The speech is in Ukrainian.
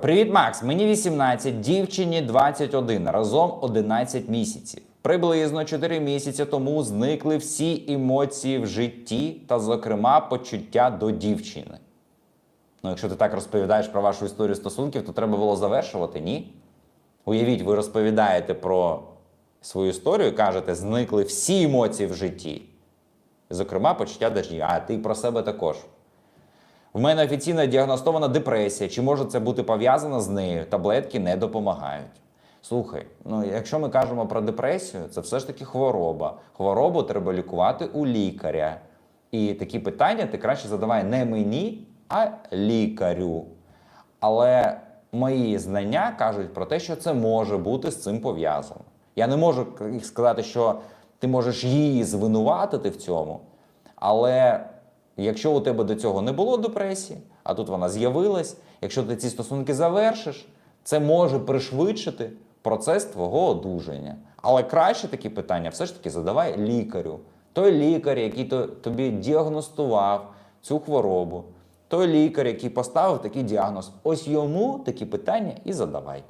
Привіт, Макс. Мені 18, дівчині 21, разом 11 місяців. Приблизно 4 місяці тому зникли всі емоції в житті та, зокрема, почуття до дівчини. Ну, якщо ти так розповідаєш про вашу історію стосунків, то треба було завершувати, ні? Уявіть, ви розповідаєте про свою історію кажете, зникли всі емоції в житті. Зокрема, почуття до жінки. А ти про себе також. В мене офіційно діагностована депресія. Чи може це бути пов'язано з нею? Таблетки не допомагають. Слухай, ну якщо ми кажемо про депресію, це все ж таки хвороба. Хворобу треба лікувати у лікаря. І такі питання ти краще задавай не мені, а лікарю. Але мої знання кажуть про те, що це може бути з цим пов'язано. Я не можу сказати, що ти можеш її звинуватити в цьому, але якщо у тебе до цього не було депресії, а тут вона з'явилась, якщо ти ці стосунки завершиш, це може пришвидшити процес твого одужання. Але краще такі питання все ж таки задавай лікарю. Той лікар, який тобі діагностував цю хворобу, той лікар, який поставив такий діагноз, ось йому такі питання і задавай.